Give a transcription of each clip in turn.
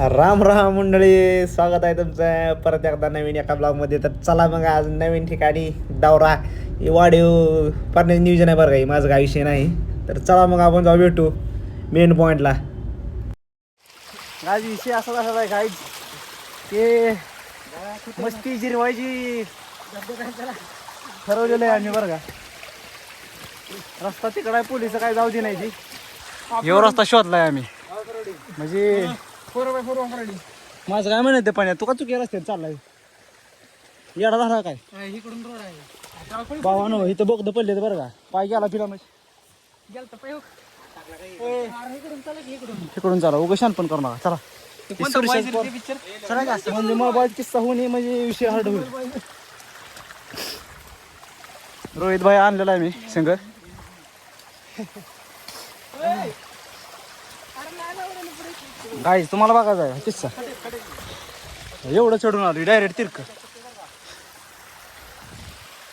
राम राम मंडळी स्वागत आहे तुमचं. परत एकदा नवीन एका ब्लॉगमध्ये. तर चला मग आज नवीन ठिकाणी दौरा वाढीव पारण्याचं नियोजन आहे बरं काही माझं काही विषय नाही. तर चला मग आपण जाऊ भेटू मेन पॉईंटला आज विषय असा तसा आहे काय ते मस्ती जिरवायची. ठरवलेलं आहे आम्ही बरं का. रस्ता तिकडं आहे पोलीस काय जाऊ दे नाही ती एवढा रस्ता शोधलाय आम्ही. म्हणजे माझं काय म्हणत पाण्यात तू का चुकी रस्त्यात चाललाय? येडा झाला काय? इकडून रोड आहे. बाबानो इथं बोगद पडले बरं का. पाय गेला पिला म्हणजे गेलता पाय हो. इकडून चला उगा शान पण करू नका चला. म्हणजे मोबाईल किस्सा होणे म्हणजे विषय हार्ड होईल. रोहित भाई आणलेला आहे मी संग गाई तुम्हाला बघायचं आहे किस्सा. एवढं चढून आलो डायरेक्ट तिरक.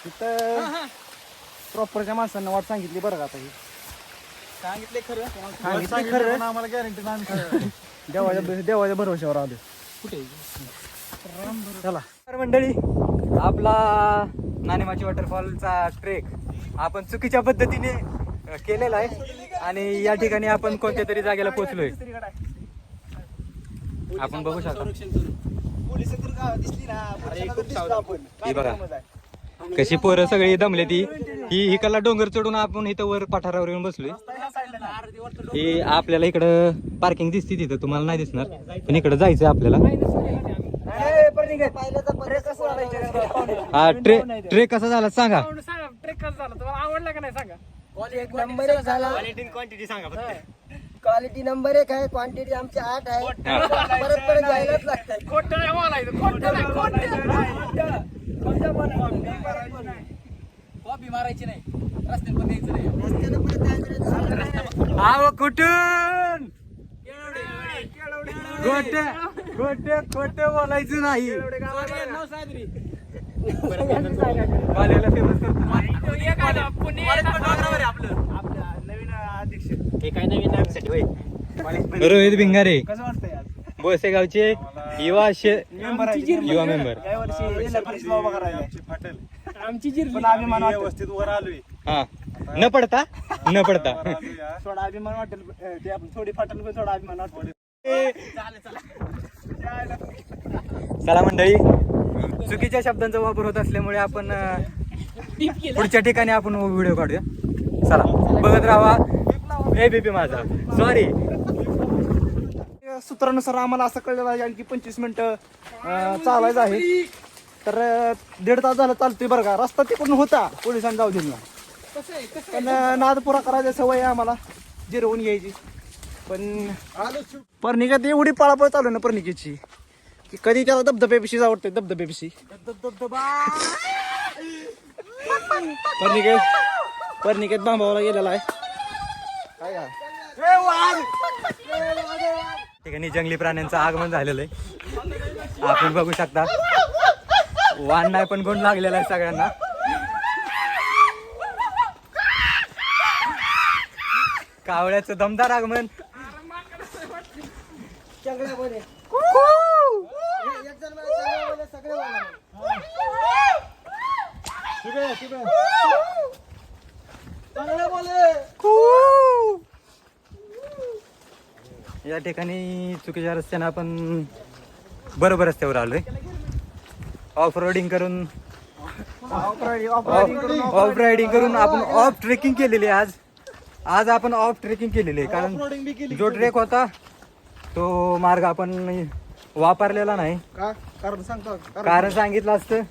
तिथं प्रॉपरच्या माणसांना वाट सांगितली बरं का आता ही. सांगितले खरं. सांगितली खरं. आम्हाला गॅरंटी देवाच्या देवाच्या भरोश्यावर आलो कुठे? चला. तर मंडळी आपला नाणेमाची वॉटरफॉलचा ट्रेक आपण चुकीच्या पद्धतीने केलेला आहे. आणि या ठिकाणी आपण कोणत्या तरी जागेला पोहोचलोय. आपण बघू शकता. ही बघा. कशी पोरं सगळी दमले ती. ही इकडला डोंगर चढून आपण इथं वर पठारावर येऊन बसलोय. ही आपल्याला इकडं पार्किंग दिसते तिथं. तुम्हाला नाही दिसणार. पण इकडं जायचंय आपल्याला. हा ट्रे ट्रेक कसा झाला सांगा. सांगा ट्रेक कसा झाला? तुम्हाला आवडला का नाही सांगा? झाला. क्वालिटी नंबर एक आहे क्वांटिटी आमची आठ आहे. परत परत जायलाच लागतात खोटं नाही बोलायचं खोटं नाही खोटं कॉपी मारायची नाही. रस्त्यात पण द्यायचं नाही. रस्त्यानं परत जायचं आव कुठून? गोट गोट खोट बोलायचं नाही. famous करतो. रोहित भिंगारे. कसं वाटतंय आज? बोसे गावचे युवा शे- युवा मेंबर. या वर्षी सरपंच बाबा करायला आमची जिरली पण अभिमान व्यवस्थित वर आलोय. हा. न पडता? न पडता. थोडा अभिमान वाटेल अं, ते आपण थोडी फाटल पण थोडा अभिमान वाटेल. चला मंडळी चुकीच्या शब्दांचा वापर होत असल्यामुळे आपण अं, पुढच्या ठिकाणी आपण व्हिडिओ काढूया. चला बघत राहा. ए बीपी माझा. सॉरी सूत्रानुसार आम्हाला असं कळलेलं आहे आणखी पंचवीस मिनिटं चालायचं आहे. तर दीड तास झालं चालतोय बरं का. रस्ता तिकडून होता पोलिसांनी जाऊ दिला. कसं आहे कसं पण अं, नाद पुरा करायचा सवय आहे आम्हाला जिरवून घ्यायची. पण पर्णिकात एवढी पळापळ चालू ना पर्णिकेची की कधी त्याला धबधब्यापिशी आवडते धबधब्यापिशी पर्णिकेत पर्णिकेत बांबावाला गेलेला आहे. ठिकाणी जंगली प्राण्यांचं आगमन झालेलं आहे. आपण बघू शकता वान नाही पण गुण लागलेला आहे सगळ्यांना. कावळ्याचं दमदार आगमन चंगळ्यामध्ये एक जण मला चंगळ्यामध्ये सगळे बोला चांगलं बोले या ठिकाणी चुकीच्या रस्त्यानं आपण बरोबर रस्त्यावर आलोय. ऑफ रोडिंग करून ऑफ रायडिंग करून आपण ऑफ ट्रेकिंग केलेली आहे आज. आज आपण ऑफ ट्रेकिंग केलेली आहे. कारण जो ट्रेक होता तो मार्ग आपण वापरलेला नाही. कारण सांगतो. कारण सांगितलं असतं.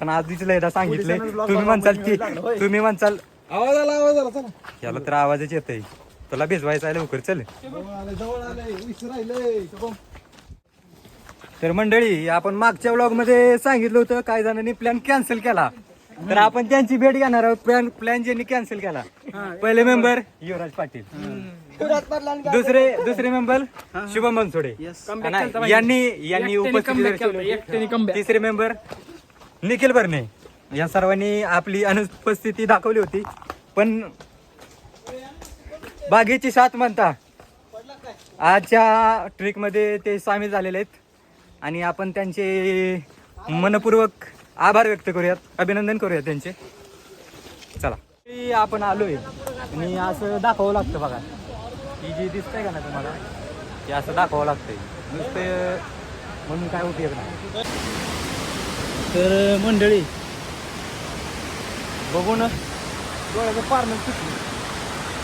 पण आज दिसलं एकदा सांगितलंय. तुम्ही म्हणसाल की तुम्ही म्हणसाल आवाज आला आवाज आला चला. याला तर आवाजच येत आहे तुला भिजवायचा आहे लवकर चल. तर मंडळी आपण मागच्या व्लॉगमध्ये सांगितलं होतं काही जणांनी प्लॅन कॅन्सल केला. तर आपण त्यांची भेट घेणार आहोत. प्लॅन प्लॅन ज्यांनी कॅन्सल केला. पहिले मेंबर युवराज पाटील. दुसरे दुसरे मेंबर शुभम बनसोडे. यांनी यांनी उपस्थिती. तिसरे मेंबर निखिल बर्ने. या सर्वांनी आपली अनुपस्थिती दाखवली होती. पण बागेची साथ म्हणता. आजच्या ट्रिकमध्ये ते सामील झालेले आहेत. आणि आपण त्यांचे मनपूर्वक आभार व्यक्त करूयात. अभिनंदन करूयात त्यांचे. चला. आपण आलोय. आणि असं दाखवावं लागतं बघा. ही जी दिसतंय का ना तुम्हाला? ते असं दाखवावं लागतंय. नुसतं म्हणून काय उपयोग नाही. तर मंडळी बघून डोळ्याचं पारणं चुकलं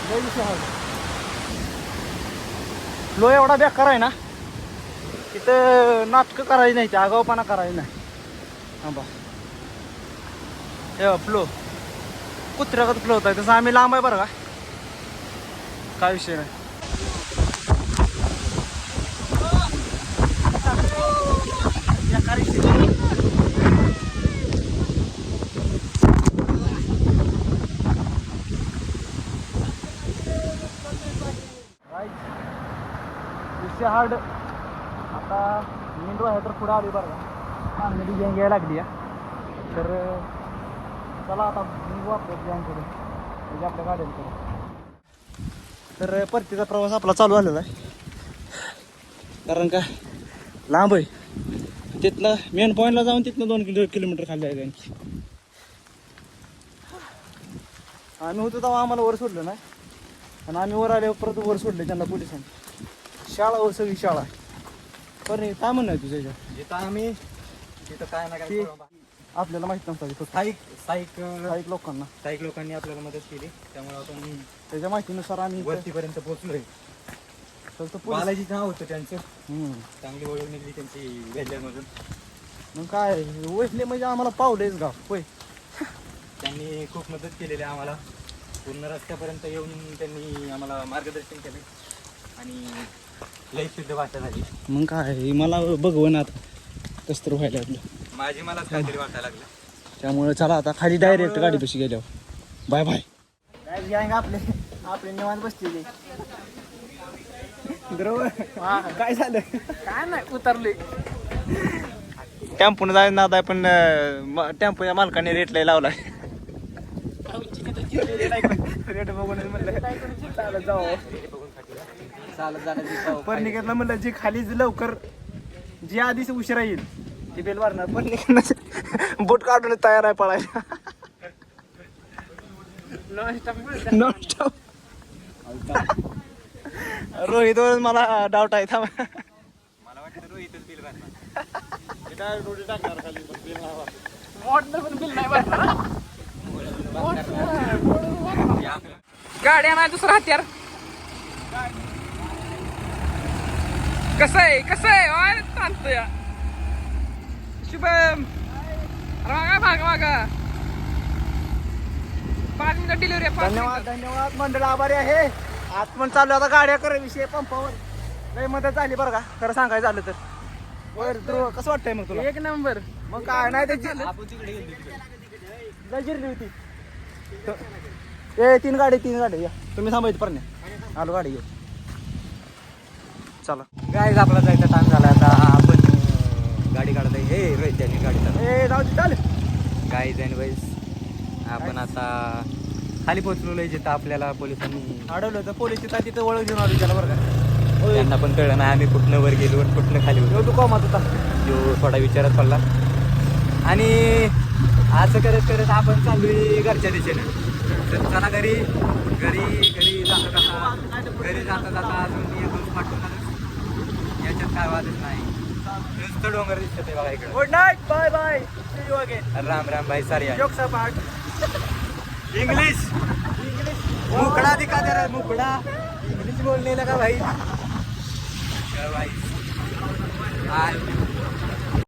लय लो एवढा बेकार आहे ना तिथं नाटकं करायची नाही ते आगाऊपणा करायची नाही. हा बा. हे फ्लो कुत्र्यागत फ्लो होत आहे तसं आम्ही लांब आहे बरं का? काय विषय नाही. हार्ड आता मेन आहे तर पुढं आली बरं. चांगली डिझाईन घ्यायला लागली आहे. तर चला आता मी वापरतो डिझाईन करून. म्हणजे आपल्या गाड्यांकडे तर परतीचा प्रवास आपला चालू झालेला आहे. कारण का लांब आहे. तिथनं मेन पॉईंटला जाऊन तिथनं दोन किलो किलोमीटर खाली आहे त्यांची. आम्ही होतो तेव्हा आम्हाला वर सोडलं नाही. आणि आम्ही वर आल्यावर परत वर सोडले त्यांना पोलिसांनी. शाळा वर सगळी शाळा. पण हे काय म्हणणं आहे तुझ्या? जिथं आम्ही तिथं काय ना काय ते आपल्याला माहीत नसतं फक्त. स्थायिक स्थायिक काही लोकांना. स्थायिक लोकांनी आपल्याला मदत केली. त्यामुळे आपण त्याच्या माहितीनुसार आम्ही इथं- वरतीपर्यंत पोहोचलोय. तर तो पोलीस बालाजी नाव होतं त्यांचं. हम्म. चांगली ओळख निघली त्यांची वेल्ल्यामधून मग काय वैसले म्हणजे आम्हाला पावलेच गाव. होय. त्यांनी खूप मदत केलेली आहे आम्हाला. पूर्ण रस्त्यापर्यंत येऊन त्यांनी आम्हाला मार्गदर्शन केले. आणि लई शुद्ध भाषा झाली. मग काय मला बघवं ना आता. कसं तर व्हायला लागलं. माझी मला काहीतरी वाटायला लागलं. त्यामुळे चला आता खाली डायरेक्ट गाडीपाशी गेल्यावर. Bye bye. आपले आपले निवांत बरोबर काय झालं? काय नाही उतरले टेम्पोनं जायचं नाद आहे पण टेम्पोच्या मालकाने रेट लय लावलाय. रेट बघून म्हणलं. चालत जाऊ. चालत जाण्याची पण निघायला म्हणलं जी खाली लवकर जी आधीच उशिरा येईल ती बेल मारणार. पण निघायला बोट काढून तयार आहे पळायला. रोहित वर मला डाऊट आहे थांब. मला वाटतं रोहितच बिल भरणार. मोठं पण बिल नाही भरणार. गाड्या नाही दुसरा हत्यार. कसं आहे? कसं आहे? चालतो या शुभम. मागा मागा मागा पाच मिनिट डिलिव्हरी पाच धन्यवाद. धन्यवाद. मंडळ आभारी आहे. आज पण चालू आहे. आता गाड्या करे विषय पंपावर. लय मदत झाली बरं का? खरं सांगायचं झालं तर. वर ध्रुव कसं वाटतंय मग तुला? एक नंबर. मग काय? नाही त्याची जिरली होती. ए तीन गाडी तीन गाडी. या. तुम्ही थांबायचं परण्या. आलो गाडी घेऊ चला. काय आपला जायचा टाइम झाला आता. आपण गाडी काढत आहे हे रोहित त्यांनी गाडी ए जाऊ चालेल काय जाईन वाईस आपण आता खाली पोहोचलो जिथं आपल्याला पोलिसांनी अडवलं तर पोलीस तिथं तिथं ओळख घेऊन आलो त्याला बरं का. त्यांना पण कळलं नाही आम्ही कुठनं वर गेलो कुठनं खाली होतो. तू कमात होता. जो थोडा विचारात पडला. आणि असं करत करत आपण चाललोय घरच्या दिशेने. तर चला घरी घरी घरी जाता जाता घरी जाता जाता अजून दोन पाठवून याच्यात काय वादच नाही. नुसतं डोंगर दिसत आहे बघा इकडं. Good night bye bye you again Ram Ram भाई सारी जोक सपाट इंग्लिश मुकड़ा दिखा दे रहा मुकड़ा. इंग्लिश बोलने लगा भाई? भाई. आज